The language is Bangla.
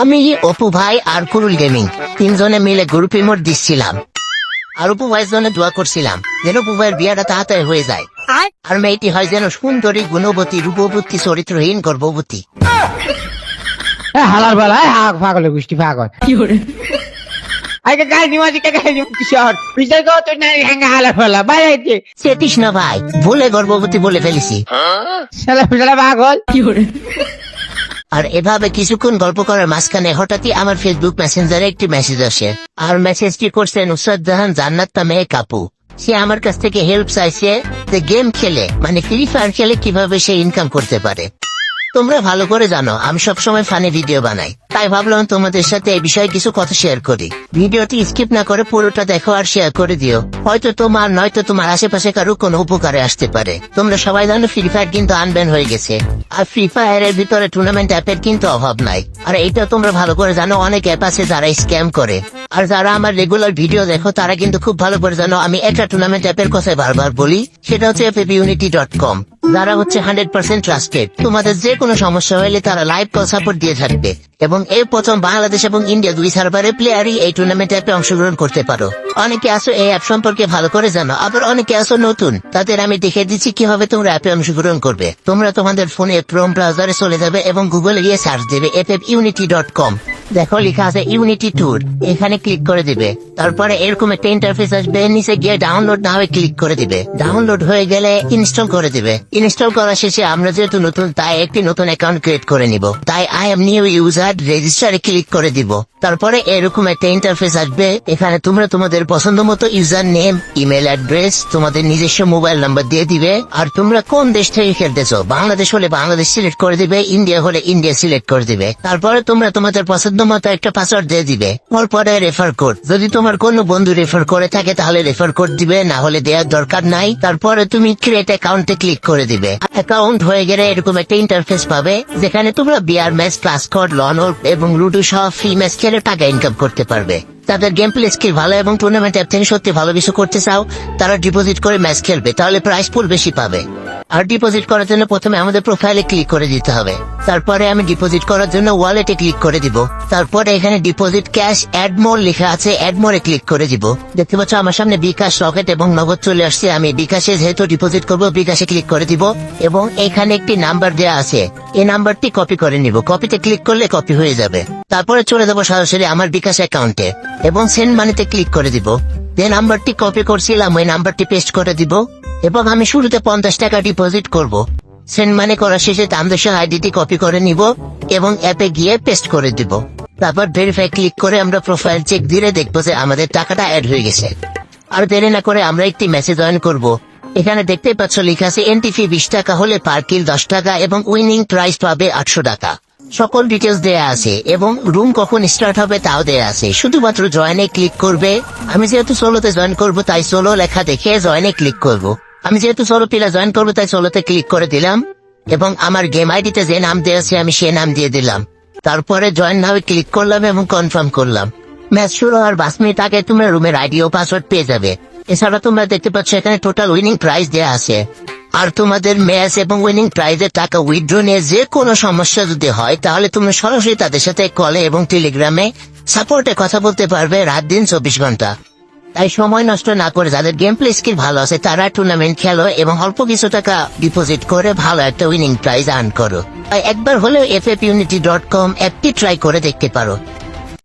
আমি অপু ভাই আর কুরুল গেমিং তিনজনে মিলে গ্রুপ ইমোট দিচ্ছিলাম। আর অপু ভাইয়ের জন্য দোয়া করছিলাম যেন অপু ভাইয়ের বিয়াটা তাড়াতাড়ি হয়ে যায়। আর? মেয়েটি হয় যেন সুন্দরী গুণবতী রূপবতী চরিত্রহীন গর্ভবতী। এ হালার বেলা এ হাক পাগলে গুষ্টি পাগল। আগে গাই নিমাজি কে গাই নিমাজি কিশোর বিজয় গো তুই না হ্যাঙ্গা হালার বেলা বাইরে আইতে। চেতিস না ভাই ভুলে গর্ভবতী বলে ফেলেছি। শালা শালা পাগল। আর এভাবে কিছুক্ষণ গল্প করার মাঝখানে হঠাৎই আমার ফেসবুক মেসেঞ্জারে একটি মেসেজ আসে। আর মেসেজটি করছেন নুসরত জাহান জান্নাত নামে কাপু। সে আমার কাছ থেকে হেল্প চাইছে যে গেম খেলে মানে ফ্রি ফায়ার খেলে কীভাবে সে ইনকাম করতে পারে। তোমরা ভালো করে জানো, আমি সবসময় ফানি ভিডিও বানাই। তাই ভাবলাম তোমাদের সাথে এই বিষয়ে কিছু কথা শেয়ার করি। ভিডিওটি স্কিপ না করে পুরোটা দেখো আর শেয়ার করে দিও। হয়তো তোমার, নয়তো তোমার আশেপাশে কারও কোনো উপকারে আসতে পারে। তোমরা সবাই জানো ফ্রি ফায়ার কিন্তু আনব্যান হয়ে গেছে। আর ফ্রি ফায়ারের ভিতরে টুর্নামেন্ট অ্যাপের কিন্তু অভাব নাই। আর এটা তোমরা ভালো করে জানো, অনেক অ্যাপ আছে যারা স্ক্যাম করে। আর যারা আমার রেগুলার ভিডিও দেখো, তারা কিন্তু খুব ভালো করে জানো, আমি একটা টুর্নামেন্ট অ্যাপের কথা বারবার বলি, সেটা হচ্ছে ইউনিটি ডট কম যারা হচ্ছে হান্ড্রেড পার্সেন্ট ট্রাস্টেড। তোমাদের যে কোনো সমস্যা হলে তারা লাইভ কল সাপোর্ট দিয়ে থাকবে। এবং এই প্রথম বাংলাদেশ এবং ইন্ডিয়া দুই সার্ভারে প্লেয়ারই এই টুর্নামেন্ট অ্যাপে অংশগ্রহণ করতে পারো। অনেকে আসো এই অ্যাপ সম্পর্কে ভালো করে জানো, আবার অনেকে আসো নতুন। তাদের আমি দেখে দিচ্ছি কীভাবে তোমরা অ্যাপে অংশগ্রহণ করবে। তোমরা তোমাদের ফোনে ক্রোম ব্রাউজারে চলে যাবে এবং গুগলে গিয়ে সার্চ দেবে এফ ইউনিটি ডট কম দেখো, লেখা আছে ইউনিটি ট্যুর এখানে ক্লিক করে দিবে। তারপরে এরকম একটা ইন্টারফেস আসবে, নিচে গিয়ে ডাউনলোড না হয়ে ক্লিক করে দিবে। ডাউনলোড হয়ে গেলে ইনস্টল করে দিবে। ইনস্টল করা শেষে আমরা যেহেতু নতুন, তাই একটি নতুন অ্যাকাউন্ট ক্রিয়েট করে নিব। তাই আই এম নিউ ইউজার রেজিস্টারে ক্লিক করে দিব। তারপরে এরকম একটা ইন্টারফেস আসবে, এখানে তোমরা তোমাদের পছন্দ মতো ইউজার নেম ইমেল অ্যাড্রেস তোমাদের নিজস্ব মোবাইল নাম্বার দিয়ে দিবে। আর তোমরা কোন দেশ থেকে খেলতেছো? বাংলাদেশ হলে বাংলাদেশ সিলেক্ট করে দিবে ইন্ডিয়া হলে ইন্ডিয়া সিলেক্ট করে দিবে। তারপরে তোমরা তোমাদের পছন্দ মতো একটা পাসওয়ার্ড দিয়ে দিবে। তারপরে রেফার কোড যদি তোমার কোনো বন্ধু রেফার করে থাকে, তাহলে রেফার কোড দিবে, না হলে দেওয়ার দরকার নাই। তারপরে তুমি ক্রিয়েট অ্যাকাউন্টে ক্লিক করে দিবে। অ্যাকাউন্ট হয়ে গেলে এরকম একটা ইন্টারফেস পাবে, যেখানে তোমরা বিয়ার ম্যাচ ক্লাস কোড লন এবং লুডো সহ ফ্রি ম্যাচ খেলে টাকা ইনকাম করতে পারবে। তাদের গেম প্লে স্কিল ভালো এবং টুর্নামেন্ট অ্যাপ থেকে সত্যি ভালো কিছু করতে চাও, তারা ডিপোজিট করে ম্যাচ খেলবে, তাহলে প্রাইস পুল বেশি পাবে। আর ডিপোজিট করার জন্য প্রথমে আমাদের প্রোফাইলে ক্লিক করে দিতে হবে। তারপরে আমি ডিপোজিট করার জন্য ওয়ালেটে ক্লিক করে দিব। তারপরে এখানে ডিপোজিট ক্যাশ অ্যাড মোর লেখা আছে অ্যাড মোরে ক্লিক করে দিব। দেখতে পাচ্ছ আমার সামনে বিকাশ রকেট এবং নগদ চলে আসছে। আমি বিকাশে যেহেতু ডিপোজিট করব, বিকাশে ক্লিক করে দিব এবং এখানে একটি নাম্বার দেওয়া আছে। এই নাম্বারটি কপি করে নিব। কপিতে ক্লিক করলে কপি হয়ে যাবে। তারপরে চলে যাব সরাসরি আমার বিকাশ অ্যাকাউন্টে এবং সেন্ড মানিতে ক্লিক করে দিব। যে নাম্বারটি কপি করছিলাম, ওই নাম্বারটি পেস্ট করে দিব এবং আমি শুরুতে পঞ্চাশ টাকা ডিপোজিট করব। সেন্ড মানি করার শেষে ট্রানজাকশন আইডিটি কপি করে নিব এবং অ্যাপে গিয়ে পেস্ট করে দিব। তারপর ভেরিফাই ক্লিক করে আমরা প্রোফাইল চেক দিলে দেখব যে আমাদের টাকাটা অ্যাড হয়ে গেছে। আর দেরি না করে আমরা একটি মেসেজ জয়েন করব। এখানে দেখতে পাচ্ছ লেখা আছে এন্ট্রি ফি বিশ টাকা হলে পার কিল দশ টাকা এবং উইনিং প্রাইস পাবে আটশো টাকা। সকল ডিটেলস দেয়া আছে এবং রুম কখন স্টার্ট হবে তাও দেয়া আছে। শুধুমাত্র জয়েনে ক্লিক করবে। আমি যেহেতু সোলোতে জয়েন করব, তাই সোলো লেখা দেখে জয়েনে ক্লিক করব। আমি যেহেতু সোলো পিলা জয়েন করব, তাই সোলোতে ক্লিক করে দিলাম এবং আমার গেম আইডিতে যে নাম দেওয়া আছে, আমি সে নাম দিয়ে দিলাম। তারপরে জয়েন নামে ক্লিক করলাম এবং কনফার্ম করলাম। ম্যাচ শুরু হওয়ার পাঁচ মিনিট আগে তোমরা রুমের আইডি ও পাসওয়ার্ড পেয়ে যাবে। এছাড়া তোমরা দেখতে পাচ্ছ, এখানে টোটাল উইনিং প্রাইজ দেওয়া আছে। আর তোমাদের ম্যাচ এবং উইনিং প্রাইজের টাকা উইথড্র নিয়ে যে কোনো সমস্যা যদি হয়, তাহলে তুমি সরাসরি তাদের সাথে কলে এবং টেলিগ্রামে সাপোর্টে কথা বলতে পারবে রাত দিন চব্বিশ ঘণ্টা। তাই সময় নষ্ট না করে যাদের গেম প্লে স্কিল ভালো আছে, তারা টুর্নামেন্ট খেলো এবং অল্প কিছু টাকা ডিপোজিট করে ভালো একটা উইনিং প্রাইজ আর্ন করো। একবার হলেও এফ ইউনিটি ডট কম অ্যাপটি ট্রাই করে দেখতে পারো।